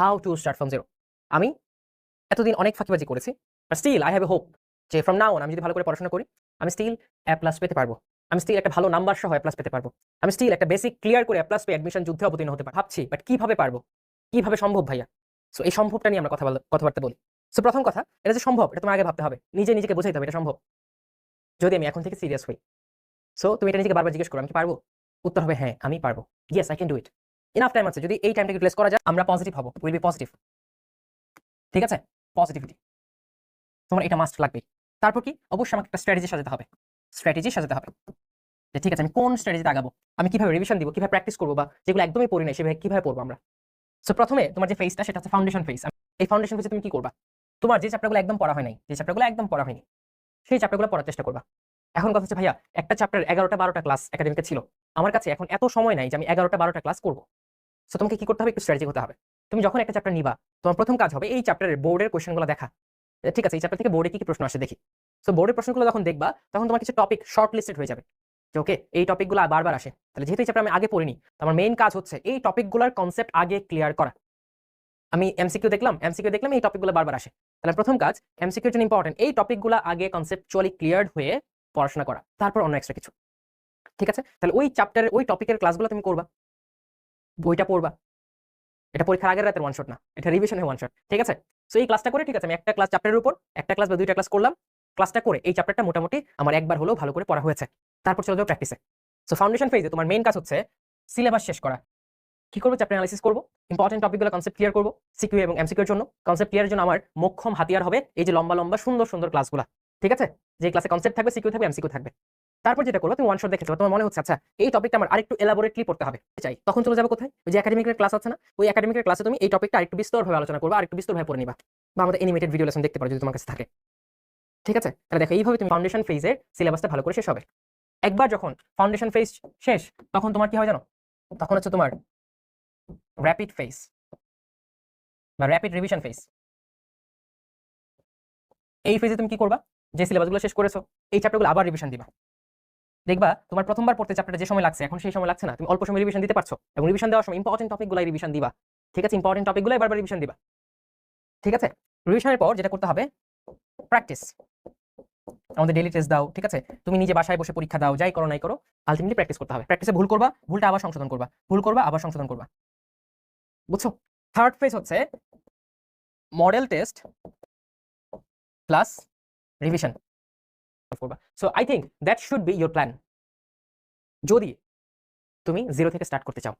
How to start from zero আমি এতদিন অনেক ফাঁকিবাজি করেছি but still I have a hope যে ফ্রম নাও আমি যদি ভালো করে পড়াশোনা করি, আমি স্টিল এ প্লাস পেতে পারব। আমি স্টিল একটা ভালো নাম্বার সহ এ প্লাস পেতে পারব। আমি স্টিল একটা বেসিক ক্লিয়ার করে এ প্লাস পেয়ে অ্যাডমিশন যুদ্ধে অবতীর্ণ হতে ভাবছি বাট কীভাবে পারব? কীভাবে সম্ভব ভাইয়া? সো এই সম্ভবটা নিয়ে আমরা কথা কথাবার্তা বলি। সো প্রথম কথা, এটা যে সম্ভব, এটা তোমার আগে ভাবতে হবে। নিজে নিজেকে বোঝাইতে হবে এটা সম্ভব। যদি আমি এখন থেকে সিরিয়াস হই সো তুমি এটা নিজেকে বারবার জিজ্ঞেস করো, আমি কি পারব? উত্তর হবে হ্যাঁ আমি পারব। Yes I can do it enough time আছে। যদি এই টাইমটা ইউটিলাইজ করা যায়, আমরা পজিটিভ হব। উইল বি পজিটিভ ঠিক আছে? পজিটিভিটি তোমার এটা মাস্ট লাগবে তারপর কি? অবশ্যই আমাকে একটা স্ট্র্যাটেজি সাজাতে হবে। স্ট্র্যাটেজি সাজাতে হবে। যে ঠিক আছে, আমি কোন স্ট্র্যাটেজিতে আগাবো? আমি কীভাবে রিভিশন দিব? কীভাবে প্র্যাকটিস করব? বা যেগুলো একদমই পড়ি নাই, সেভাবে কীভাবে পড়ব আমরা? সো প্রথমে তোমার যে ফেসটা সেটা হচ্ছে ফাউন্ডেশন ফেস এই ফাউন্ডেশন ফেসে তুমি কি করবা? তোমার যে চ্যাপ্টারগুলো একদম পড়া হয় নাই, যে চ্যাপ্টারগুলো একদম পড়া হয়নি, সেই চ্যাপ্টারগুলো পড়ার চেষ্টা করবা। এখন কথা হচ্ছে, ভাইয়া, একটা চ্যাপ্টার এগারোটা বারোটা ক্লাস একাডেমিকে ছিল। আমার কাছে এখন এত সময় নাই যে আমি এগারোটা বারোটা ক্লাস করব। সো তোমাকে কি করতে হবে? একটু স্ট্র্যাটেজি হতে হবে। তুমি যখন একটা চ্যাপ্টার নিবা, তোমার প্রথম কাজ হবে এই চ্যাপ্টারের বোর্ডের কোয়েশনগুলো দেখা। ঠিক আছে, এই চ্যাপ্টার থেকে বোর্ডে কি কি প্রশ্ন আসে দেখি। সো বোর্ডের প্রশ্নগুলো যখন দেখবা, তখন তোমার কিছু টপিক শর্ট লিস্টেড হয়ে যাবে। যে ওকে এই টপিকগুলো বারবার আসে। তাহলে যেহেতু এই চ্যাপ্টার আমি আগে পড়িনি আমার মেইন কাজ হচ্ছে এই টপিকগুলোর কনসেপ্ট আগে ক্লিয়ার করা। আমি এমসিকিউ দেখলাম এমসিকিউ দেখলাম এই টপিকগুলো বারবার আসে। তাহলে প্রথম কাজ এমসিকিউর জন্য ইম্পর্টেন্ট এই টপিকগুলো আগে কনসেপচুয়ালি ক্লিয়ার হয়ে পড়াশোনা করা। তারপর অন্য এক্সট্রা কিছু। ঠিক আছে? তাহলে ওই চ্যাপ্টারের ওই টপিকের ক্লাসগুলো তুমি করবা। বইটা পড়বা। এটা পরীক্ষার আগের রাতের ওয়ান শট না, এটা রিভিশনের ওয়ান শট ঠিক আছে? সো এই ক্লাসটা করে, ঠিক আছে, আমি একটা ক্লাস চ্যাপ্টারের উপর, একটা ক্লাস বা দুইটা ক্লাস করলাম ক্লাসটা করে, এই চ্যাপ্টারটা মোটামুটি আমার একবার হলেও ভালো করে পড়া হয়েছে। তারপর চলে যাও প্র্যাকটিসে সো ফাউন্ডেশন ফেজে তোমার মেইন কাজ হচ্ছে সিলেবাস শেষ করা। কি করব? চ্যাপ্টার অ্যানালিসিস করব ইম্পর্টেন্ট টপিকগুলো কনসেপ্ট ক্লিয়ার করব সিকিউ এবং এমসিকিউর জন্য। কনসেপ্ট ক্লিয়ারের জন্য আমার মোক্ষম হাতিয়ার হবে এই যে লম্বা লম্বা সুন্দর সুন্দর ক্লাসগুলো ঠিক আছে? যে ক্লাসে কনসেপ্ট থাকবে সিকিউ থাকবে এমসিকিউ থাকবে। তারপর যেটা করব, তুমি ওয়ান শট দেখেছ তোমার মনে হচ্ছে আচ্ছা এই টপিকটা আমার আরেকটু এলাবোরেটলি পড়তে হবে। চাই। তখন চলে যাব কোথায়? ওই যে একাডেমিকের ক্লাস আছে না? ওই একাডেমিকের ক্লাসে তুমি এই টপিকটা আরেকটু বিস্তরভাবে আলোচনা করবে, আরেকটু বিস্তরভাবে পড়ে নিবা। বা আমাদের এনিমেটেড ভিডিও লেসন দেখতে পারো, যদি তোমার কাছে থাকে। ঠিক আছে? তাহলে দেখো, এইভাবে তুমি ফাউন্ডেশন ফেজের সিলেবাসটা ভালো করে শেষ হবে। একবার যখন ফাউন্ডেশন ফেজ শেষ, তখন তোমার কি হয় জানো? তখন হচ্ছে তোমার র্যাপিড ফেজ বা র্যাপিড রিভিশন ফেজ এই ফেজে তুমি কি করবা? যে সিলেবাসগুলো শেষ করেছ, এই চ্যাপ্টারগুলো আবার রিভিশন দিবা। দেখবা, তোমার প্রথমবার পড়তে চ্যাপ্টারটা যে সময় লাগছে, এখন সেই সময় লাগছে না। তুমি অল্প সময় রিভিশন দিতে পারছ এবং রিভিশন দেওয়ার সময় ইম্পর্টেন্ট টপিকগুলো রিভিশন দিবা। ঠিক আছে? ইম্পর্টেন্ট টপিকগুলো বারবার রিভিশন দিবা। ঠিক আছে? রিভিশনের পর যেটা করতে হবে প্র্যাকটিস আমাদের ডেলি টেস্ট দাও, ঠিক আছে? তুমি নিজে বাসায় বসে পরীক্ষা দাও, যাই করো নাই করো আলটিমেটলি প্র্যাকটিস করতে হবে। প্র্যাকটিসে ভুল করবা, ভুলটা আবার সংশোধন করবা। ভুল করবা, আবার সংশোধন করবা। বুঝছ? থার্ড ফেজ হচ্ছে মডেল টেস্ট প্লাস রিভিশন করবা। So I think that should be your plan যদি তুমি জিরো থেকে স্টার্ট করতে চাও।